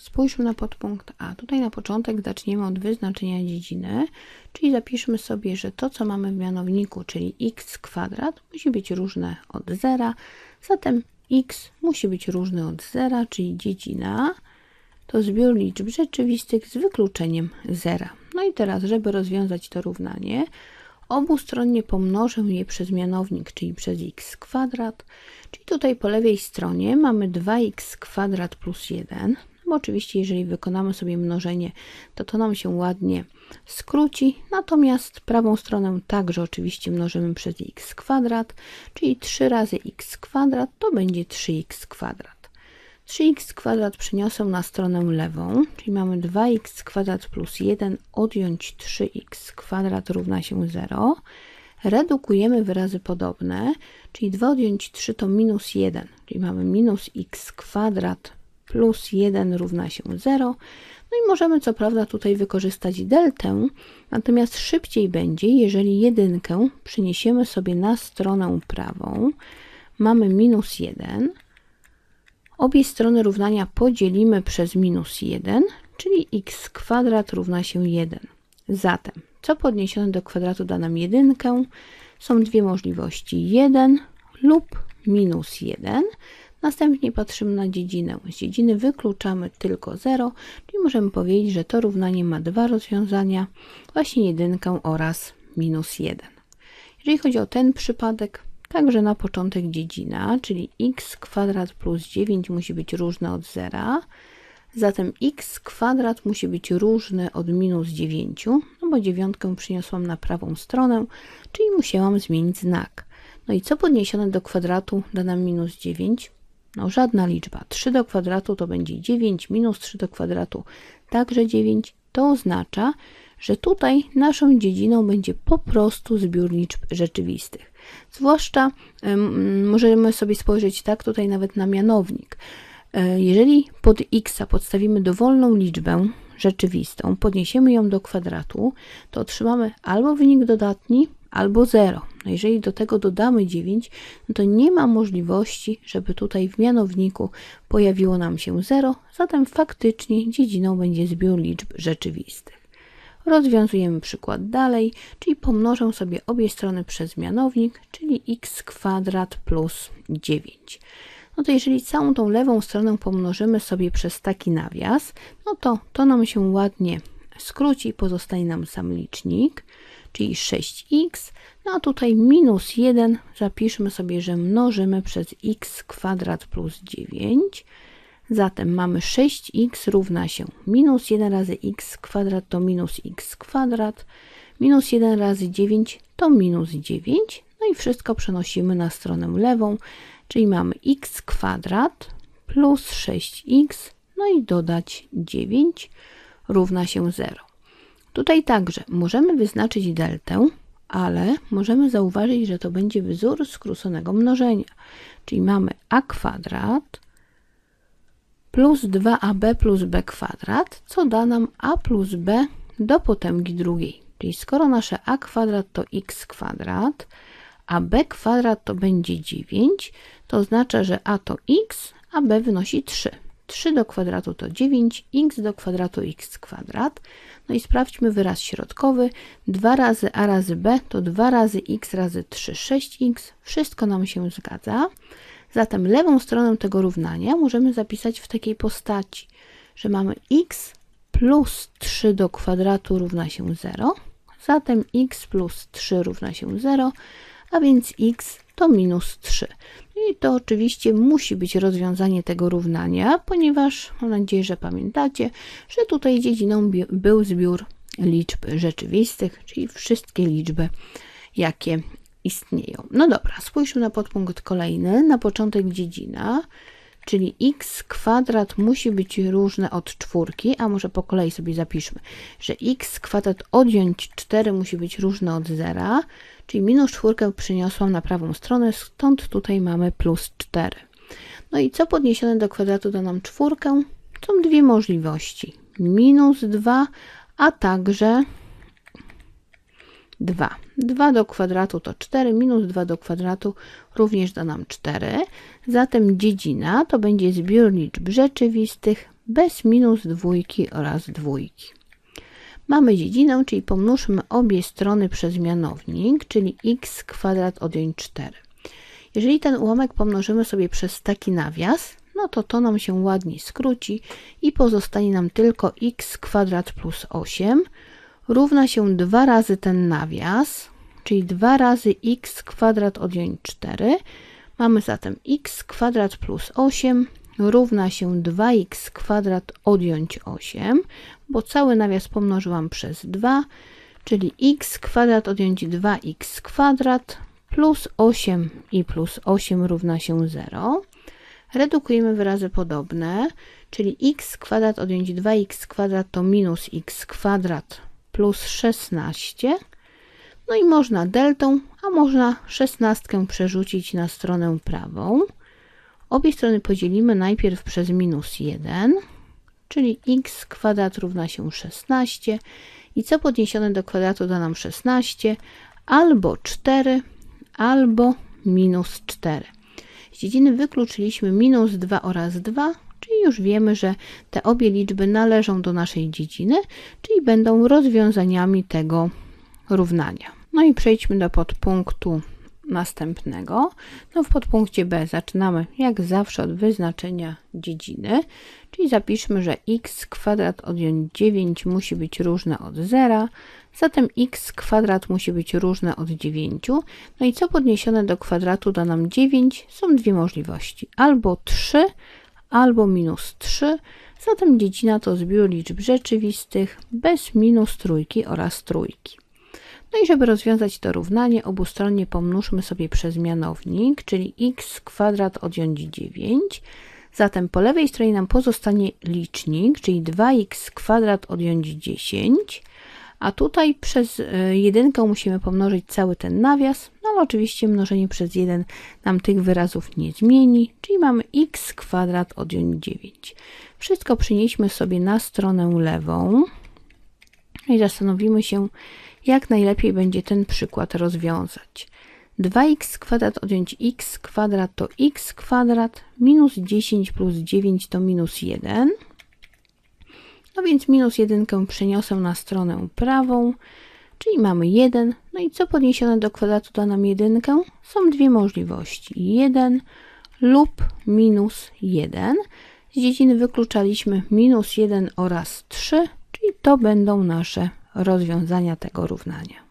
spójrzmy na podpunkt A. Tutaj na początek zaczniemy od wyznaczenia dziedziny, czyli zapiszmy sobie, że to, co mamy w mianowniku, czyli x kwadrat, musi być różne od zera, zatem x musi być różny od zera, czyli dziedzina to zbiór liczb rzeczywistych z wykluczeniem zera. No i teraz, żeby rozwiązać to równanie, obustronnie pomnożę je przez mianownik, czyli przez x kwadrat, czyli tutaj po lewej stronie mamy 2x kwadrat plus 1, bo oczywiście jeżeli wykonamy sobie mnożenie, to to nam się ładnie skróci, natomiast prawą stronę także oczywiście mnożymy przez x kwadrat, czyli 3 razy x kwadrat to będzie 3x kwadrat. 3x kwadrat przeniosę na stronę lewą, czyli mamy 2x kwadrat plus 1 odjąć 3x kwadrat równa się 0. Redukujemy wyrazy podobne, czyli 2 odjąć 3 to minus 1, czyli mamy minus x kwadrat plus 1 równa się 0. No i możemy co prawda tutaj wykorzystać deltę, natomiast szybciej będzie, jeżeli jedynkę przeniesiemy sobie na stronę prawą. Mamy minus 1, Obie strony równania podzielimy przez minus 1, czyli x kwadrat równa się 1. Zatem, co podniesione do kwadratu da nam jedynkę? Są dwie możliwości, 1 lub minus 1. Następnie patrzymy na dziedzinę. Z dziedziny wykluczamy tylko 0, czyli możemy powiedzieć, że to równanie ma dwa rozwiązania, właśnie jedynkę oraz minus 1. Jeżeli chodzi o ten przypadek, Także na początek dziedzina, czyli x kwadrat plus 9 musi być różne od zera. Zatem x kwadrat musi być różny od minus 9, no bo dziewiątkę przyniosłam na prawą stronę, czyli musiałam zmienić znak. No i co podniesione do kwadratu da nam minus 9? No żadna liczba. 3 do kwadratu to będzie 9, minus 3 do kwadratu także 9. To oznacza, że tutaj naszą dziedziną będzie po prostu zbiór liczb rzeczywistych. Zwłaszcza możemy sobie spojrzeć tak tutaj nawet na mianownik. E, jeżeli pod x podstawimy dowolną liczbę rzeczywistą, podniesiemy ją do kwadratu, to otrzymamy albo wynik dodatni, albo 0. No jeżeli do tego dodamy 9, no to nie ma możliwości, żeby tutaj w mianowniku pojawiło nam się 0, zatem faktycznie dziedziną będzie zbiór liczb rzeczywistych. Rozwiązujemy przykład dalej, czyli pomnożę sobie obie strony przez mianownik, czyli x kwadrat plus 9. No to jeżeli całą tą lewą stronę pomnożymy sobie przez taki nawias, no to to nam się ładnie skróci i nam sam licznik, czyli 6x, no a tutaj minus 1 zapiszmy sobie, że mnożymy przez x kwadrat plus 9, Zatem mamy 6x równa się minus 1 razy x kwadrat to minus x kwadrat, minus 1 razy 9 to minus 9, no i wszystko przenosimy na stronę lewą, czyli mamy x kwadrat plus 6x, no i dodać 9 równa się 0. Tutaj także możemy wyznaczyć deltę, ale możemy zauważyć, że to będzie wzór skróconego mnożenia, czyli mamy a kwadrat plus 2ab plus b kwadrat, co da nam a plus b do potęgi drugiej. Czyli skoro nasze a kwadrat to x kwadrat, a b kwadrat to będzie 9, to oznacza, że a to x, a b wynosi 3. 3 do kwadratu to 9, x do kwadratu x kwadrat. No i sprawdźmy wyraz środkowy. 2 razy a razy b to 2 razy x razy 3, 6x. Wszystko nam się zgadza. Zatem lewą stronę tego równania możemy zapisać w takiej postaci, że mamy x plus 3 do kwadratu równa się 0, zatem x plus 3 równa się 0, a więc x to minus 3. I to oczywiście musi być rozwiązanie tego równania, ponieważ mam nadzieję, że pamiętacie, że tutaj dziedziną był zbiór liczb rzeczywistych, czyli wszystkie liczby, jakie istnieją. No dobra, spójrzmy na podpunkt kolejny. Na początek dziedzina, czyli x kwadrat musi być różne od czwórki, a może po kolei sobie zapiszmy, że x kwadrat odjąć 4 musi być różne od zera, czyli minus czwórkę przyniosłam na prawą stronę, stąd tutaj mamy plus 4. No i co podniesione do kwadratu da nam czwórkę? Są dwie możliwości. Minus 2, a także 2. 2 do kwadratu to 4, minus 2 do kwadratu również da nam 4. Zatem dziedzina to będzie zbiór liczb rzeczywistych bez minus dwójki oraz dwójki. Mamy dziedzinę, czyli pomnóżmy obie strony przez mianownik, czyli x kwadrat odjąć 4. Jeżeli ten ułamek pomnożymy sobie przez taki nawias, no to to nam się ładnie skróci i pozostanie nam tylko x kwadrat plus 8 równa się 2 razy ten nawias, czyli 2 razy x kwadrat odjąć 4. Mamy zatem x kwadrat plus 8 równa się 2x kwadrat odjąć 8, bo cały nawias pomnożyłam przez 2, czyli x kwadrat odjąć 2x kwadrat plus 8 i plus 8 równa się 0. Redukujemy wyrazy podobne, czyli x kwadrat odjąć 2x kwadrat to minus x kwadrat plus 16. No i można deltą, a można 16 przerzucić na stronę prawą. Obie strony podzielimy najpierw przez minus 1, czyli x kwadrat równa się 16 i co podniesione do kwadratu da nam 16, albo 4, albo minus 4. Z dziedziny wykluczyliśmy minus 2 oraz 2, czyli już wiemy, że te obie liczby należą do naszej dziedziny, czyli będą rozwiązaniami tego równania. No i przejdźmy do podpunktu następnego. No w podpunkcie B zaczynamy jak zawsze od wyznaczenia dziedziny, czyli zapiszmy, że x kwadrat odjąć 9 musi być różne od 0, zatem x kwadrat musi być różne od 9. No i co podniesione do kwadratu da nam 9? Są dwie możliwości, albo 3, albo minus 3, zatem dziedzina to zbiór liczb rzeczywistych bez minus trójki oraz trójki. No i żeby rozwiązać to równanie, obustronnie pomnóżmy sobie przez mianownik, czyli x kwadrat odjąć 9. Zatem po lewej stronie nam pozostanie licznik, czyli 2x kwadrat odjąć 10. A tutaj przez e, jedynkę musimy pomnożyć cały ten nawias, no ale oczywiście mnożenie przez 1 nam tych wyrazów nie zmieni, czyli mamy x kwadrat odjąć 9. Wszystko przynieśmy sobie na stronę lewą i zastanowimy się, jak najlepiej będzie ten przykład rozwiązać. 2x kwadrat odjąć x kwadrat to x kwadrat, minus 10 plus 9 to minus 1. No więc minus 1 przeniosę na stronę prawą, czyli mamy 1. No i co podniesione do kwadratu da nam 1? Są dwie możliwości. 1 lub minus 1. Z dziedziny wykluczaliśmy minus 1 oraz 3, czyli to będą nasze rozwiązania tego równania.